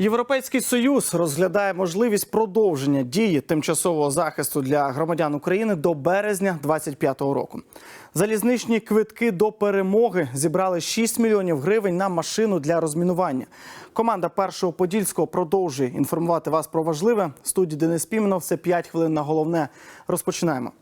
Європейський союз розглядає можливість продовження дії тимчасового захисту для громадян України до березня 2025 року. Залізничні квитки до перемоги зібрали 6 мільйонів гривень на машину для розмінування. Команда першого подільського продовжує інформувати вас про важливе. В студії Денис Піменов. Це 5 хвилин на головне. Розпочинаємо.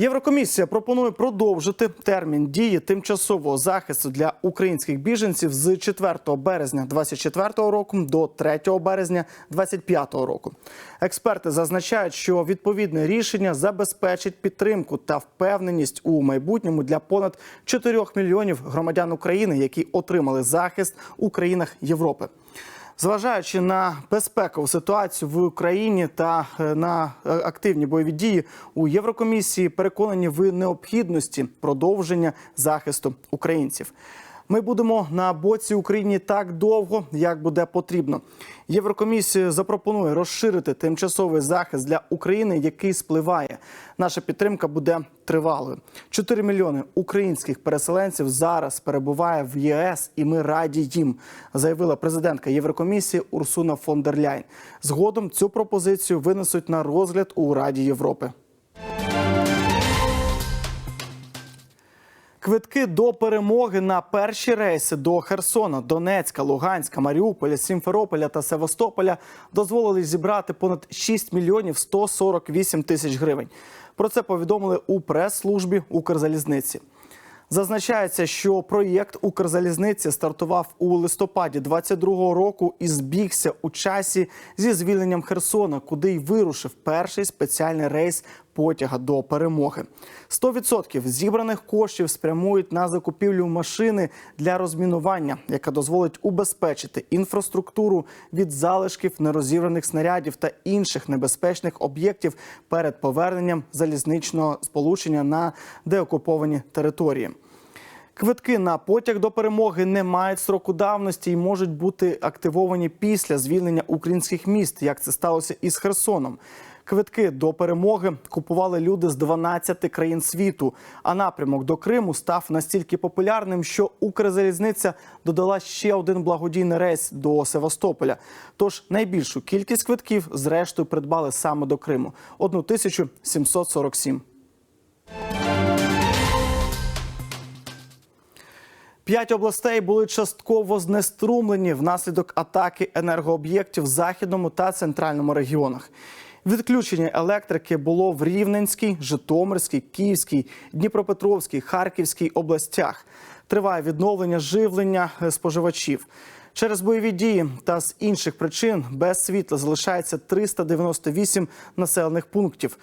Єврокомісія пропонує продовжити термін дії тимчасового захисту для українських біженців з 4 березня 2024 року до 3 березня 2025 року. Експерти зазначають, що відповідне рішення забезпечить підтримку та впевненість у майбутньому для понад 4 мільйонів громадян України, які отримали захист у країнах Європи. Зважаючи на безпекову ситуацію в Україні та е, на е, активні бойові дії у Єврокомісії, переконані в необхідності продовження захисту українців. Ми будемо на боці Україні так довго, як буде потрібно. Єврокомісія запропонує розширити тимчасовий захист для України, який спливає. Наша підтримка буде тривалою. 4 мільйони українських переселенців зараз перебуває в ЄС, і ми раді їм, заявила президентка Єврокомісії Урсуна фон дер Ляйн. Згодом цю пропозицію винесуть на розгляд у Раді Європи. Квитки до перемоги на перші рейси до Херсона, Донецька, Луганська, Маріуполя, Сімферополя та Севастополя дозволили зібрати понад 6 мільйонів 148 тисяч гривень. Про це повідомили у прес-службі Укрзалізниці. Зазначається, що проєкт Укрзалізниці стартував у листопаді 22-го року і збігся у часі зі звільненням Херсона, куди й вирушив перший спеціальний рейс потяга до перемоги. 100% зібраних коштів спрямують на закупівлю машини для розмінування, яка дозволить убезпечити інфраструктуру від залишків нерозібраних снарядів та інших небезпечних об'єктів перед поверненням залізничного сполучення на деокуповані території. Квитки на потяг до перемоги не мають строку давності і можуть бути активовані після звільнення українських міст, як це сталося із Херсоном. Квитки до перемоги купували люди з 12 країн світу. А напрямок до Криму став настільки популярним, що Укрзалізниця додала ще один благодійний рейс до Севастополя. Тож найбільшу кількість квитків зрештою придбали саме до Криму 1747. П'ять областей були частково знеструмлені внаслідок атаки енергооб'єктів в західному та центральному регіонах. Відключення електрики було в Рівненській, Житомирській, Київській, Дніпропетровській, Харківській областях. Триває відновлення живлення е, споживачів. Через бойові дії та з інших причин без світла залишається 398 населених пунктів.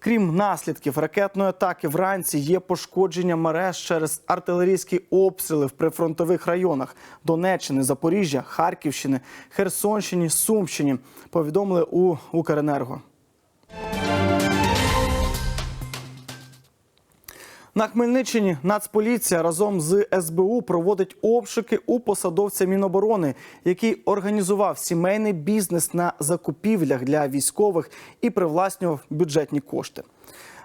Крім наслідків ракетної атаки, вранці є пошкодження мереж через артилерійські обстріли в прифронтових районах Донеччини, Запоріжжя, Харківщини, Херсонщині, Сумщині. Повідомили у Укренерго. На Хмельниччині Нацполіція разом з СБУ проводить обшуки у посадовця Міноборони, який організував сімейний бізнес на закупівлях для військових і привласнював бюджетні кошти.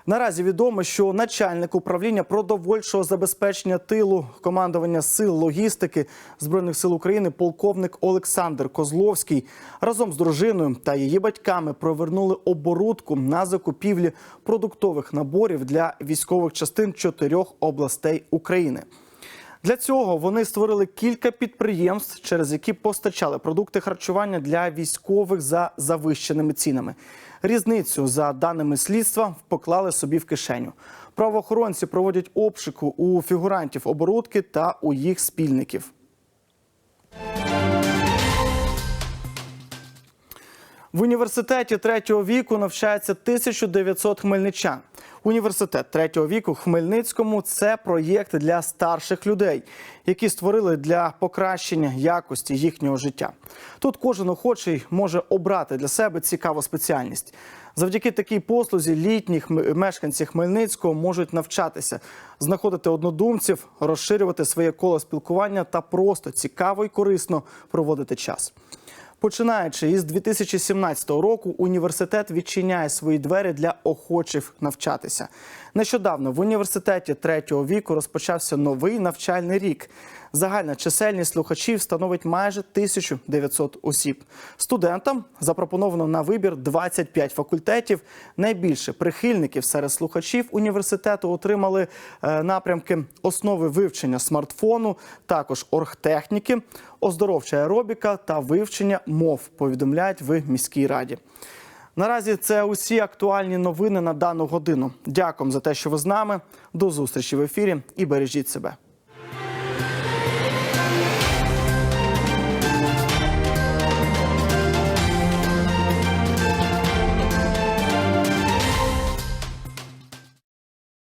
Наразі відомо, що начальник управління продовольчого забезпечення тилу командування сил логістики збройних сил України, полковник Олександр Козловський, разом з дружиною та її батьками провернули оборудку на закупівлі продуктових наборів для військових частин чотирьох областей України. Для цього вони створили кілька підприємств, через які постачали продукти харчування для військових за завищеними цінами. Різницю, за даними слідства, поклали собі в кишеню. Правоохоронці проводять обшуку у фігурантів оборудки та у їх спільників. В університеті третього віку навчається 1900 хмельничан. Університет третього віку Хмельницькому це проєкт для старших людей, які створили для покращення якості їхнього життя. Тут кожен охочий може обрати для себе цікаву спеціальність. Завдяки такій послузі літні мешканці Хмельницького можуть навчатися, знаходити однодумців, розширювати своє коло спілкування та просто цікаво і корисно проводити час. Починаючи із 2017 року, університет відчиняє свої двері для охочих навчатися. Нещодавно в університеті третього віку розпочався новий навчальний рік. Загальна чисельність слухачів становить майже 1900 осіб. Студентам запропоновано на вибір 25 факультетів. Найбільше прихильників серед слухачів університету отримали е, напрямки основи вивчення смартфону, також оргтехніки, оздоровча аеробіка та вивчення мов. Повідомляють в міській раді. Наразі це усі актуальні новини на дану годину. Дякуємо за те, що ви з нами. До зустрічі в ефірі і бережіть себе.